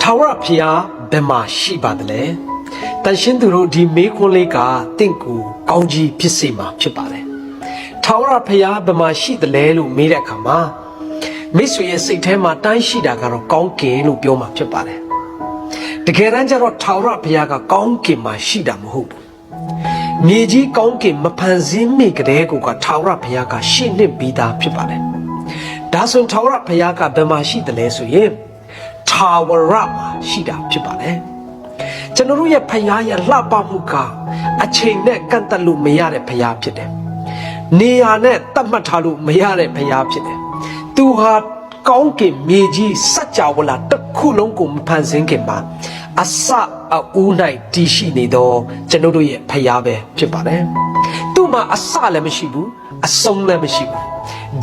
ထာဝရဘုရားဘယ်မှာရှိပါသလဲတန်ရှင်းသူတို့ဒီမေးခွန်းလေးကတင့်ကိုကောင်းကြီးဖြစ်စေမှာဖြစ်ပါတယ်ထာဝရဘုရားဘယ်မှာရှိသလဲလို့မေးတဲ့အခါမှာမိတ်ဆွေရဲ့စိတ်ထဲမှာတိုင်းရှိတာကတော့ကောင်းကင်လို့ပြောမှာဖြစ်ပါတယ်တကယ်တမ်းကျတော့ထာဝရဘုရားကကောင်းကင်မှာရှိတာမဟုတ်ဘူးမြေကြီးကောင်းကင်မဖန်ဆင်းမိကလေးကိုကထာဝရဘုရားကရှင်းနှစ်ပြီးသားဖြစ်ပါတယ်ဒါဆိုထာဝရဘုရားကဘယ်မှာရှိသလဲဆိုရင် ထာဝရမှာရှိတာဖြစ်ပါတယ်ကျွန်တော်တို့ရဲ့ဖယားရဲ့လှပမှုကအချိန်နဲ့ကန့်သက်လို့မရတဲ့ဖယားဖြစ်တယ်နေရာနဲ့တတ်မှတ်ထားလို့မရတဲ့ဖယားဖြစ်တယ်သူဟာကောင်းကင်မြေကြီးစัจ java လာတစ်ခုလုံးကိုမဖန်ဆင်းခင်မှာအစအဦး၌တည်ရှိနေသောကျွန်တော်တို့ရဲ့ဖယားပဲဖြစ်ပါတယ်သူ့ မှာအစလည်းမရှိဘူးအဆုံးလည်းမရှိဘူး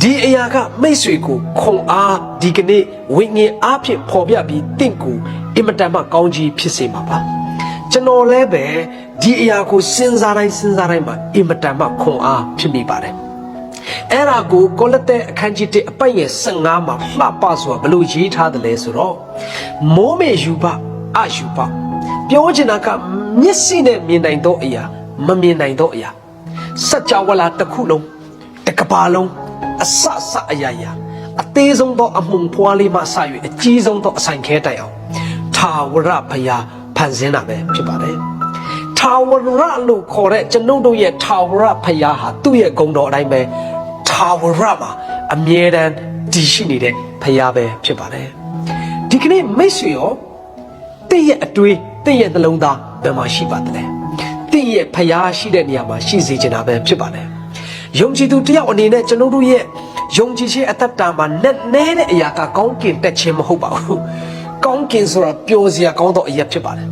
ဒီအရာကမိတ်ဆွေကိုခွန်အားဒီကနေ့ဝိညာဉ်အားဖြင့်ပေါ်ပြပြီးတင့်ကိုအင်မတန်မှကောင်းကြီးဖြစ်စေမှာပါကျွန်တော်လည်းပဲဒီအရာကိုစဉ်းစားတိုင်းစဉ်းစားတိုင်းမှာအင်မတန်မှခွန်အားဖြစ်မိပါတယ်အဲ့ဒါကိုကိုလက်တဲ့အခန်းကြီး1အပိုက်ရဲ့15မှာလှပဆိုတာဘယ်လိုရေးထားတယ်လဲဆိုတော့မိုးမေယူပအယူပပြောချင်တာကမျက်စိနဲ့မြင်နိုင်သောအရာမမြင်နိုင်သောအရာ စัจ java လာတစ်ခုလုံးတစ်ကဘာလုံးအစအစအရာရာအသေးဆုံးသောအမှုန်ဖွားလေးမှစ၍အကြီးဆုံးသောအဆိုင်ခဲတိုင်အောင်ထာဝရဘုရားဖန်ဆင်းတာပဲဖြစ်ပါတယ်ထာဝရလို့ခေါ်တဲ့ကျွန်ုပ်တို့ရဲ့ထာဝရဘုရားဟာသူ့ရဲ့ဂုဏ်တော်အတိုင်းပဲထာဝရမှာအမြဲတမ်းတည်ရှိနေတဲ့ဘုရားပဲဖြစ်ပါတယ်ဒီကနေ့မိတ်ဆွေရောတင့်ရဲ့အတွေးတင့်ရဲ့နှလုံးသားဘယ်မှာရှိပါသလဲတ င့်ရဲ့ဖျားရှိတဲ့နေရာမှာရှိစေချင်တာပဲဖြစ်ပါတယ်ယုံကြည်သူတယောက်အနေနဲ့ကျွန်တော်တို့ရဲ့ယုံကြည်ခြင်းအသက်တာမှာနဲ့နဲတဲ့အရာကကောင်းကင်တက်ခြင်းမဟုတ်ပါဘူးကောင်းကင်ဆိုတာပျော်စရာကောင်းသောအရာဖြစ်ပါတယ်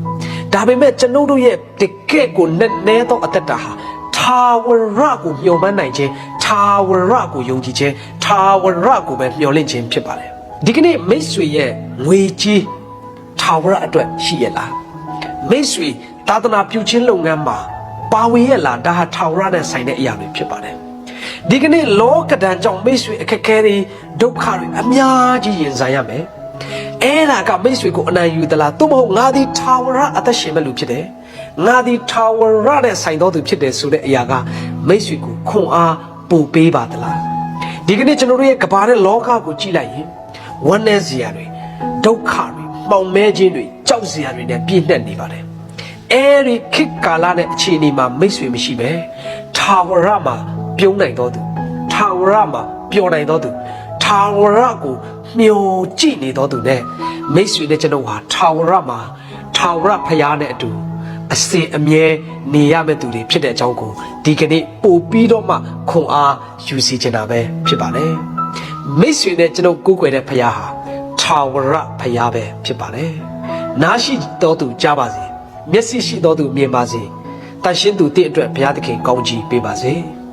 ဒါပေမဲ့ကျွန်တော်တို့ရဲ့တကယ့်ကိုနဲ့နဲသောအသက်တာဟာထာဝရကိုမျှော်မှန်းနိုင်ခြင်းထာဝရကိုယုံကြည်ခြင်းထာဝရကိုပဲမျှော်လင့်ခြင်းဖြစ်ပါတယ်ဒီကနေ့မိတ်ဆွေရဲ့ငွေကြီးထာဝရအတွက်ရှိရလားမိတ်ဆွေ သာသနာပြုခြင်းလုပ်ငန်းမှာပါဝင်ရလားဒါဟာထာဝရနဲ့ဆိုင်တဲ့အရာတွေဖြစ်ပါတယ်ဒီကနေ့လောကဒဏ်ကြောင့်မိတ်ဆွေအခက်အခဲတွေဒုက္ခတွေအများကြီးရင်ဆိုင်ရမယ်အဲ့ဒါကမိတ်ဆွေကိုအနိုင်ယူသလားသို့မဟုတ်ငါဒီထာဝရအသက်ရှင်မဲ့လူဖြစ်တယ်ငါဒီထာဝရနဲ့ဆိုင်တော်သူဖြစ်တယ်ဆိုတဲ့အရာကမိတ်ဆွေကိုခွန်အားပို့ပေးပါသလားဒီကနေ့ကျွန်တော်တို့ရဲ့ကဘာတဲ့လောကကိုကြည့်လိုက်ရင်ဝမ်းနည်းစရာတွေဒုက္ခတွေမှောင်မဲခြင်းတွေကြောက်စရာတွေနဲ့ပြည့်နှက်နေပါတယ် အဲဒီခေတ်ကာလနဲ့အခြေအနေမှာမိတ်ဆွေမရှိပဲထာဝရမှာပြုံးနိုင်တော်သူထာဝရမှာပျော်နိုင်တော်သူထာဝရကိုမျှော်ကြည့်နေတော်သူနဲ့မိတ်ဆွေနဲ့ကျွန်တော်ဟာထာဝရမှာထာဝရဖရာနဲ့အတူအစဉ်အမြဲနေရမယ့်သူတွေဖြစ်တဲ့အကြောင်းကိုဒီကနေ့ပို့ပြီးတော့မှခွန်အားယူစီချင်တာပဲဖြစ်ပါတယ်မိတ်ဆွေနဲ့ကျွန်တော်ကိုးကွယ်တဲ့ဖရာဟာထာဝရဖရာပဲဖြစ်ပါတယ်နားရှိတော်သူကြားပါစေ မျက်စိရှိတော်သူမြင်ပါစေတန်ရှင်းသူတင့်အတွက်ဘုရားသခင်ကောင်းချီးပေးပါစေ။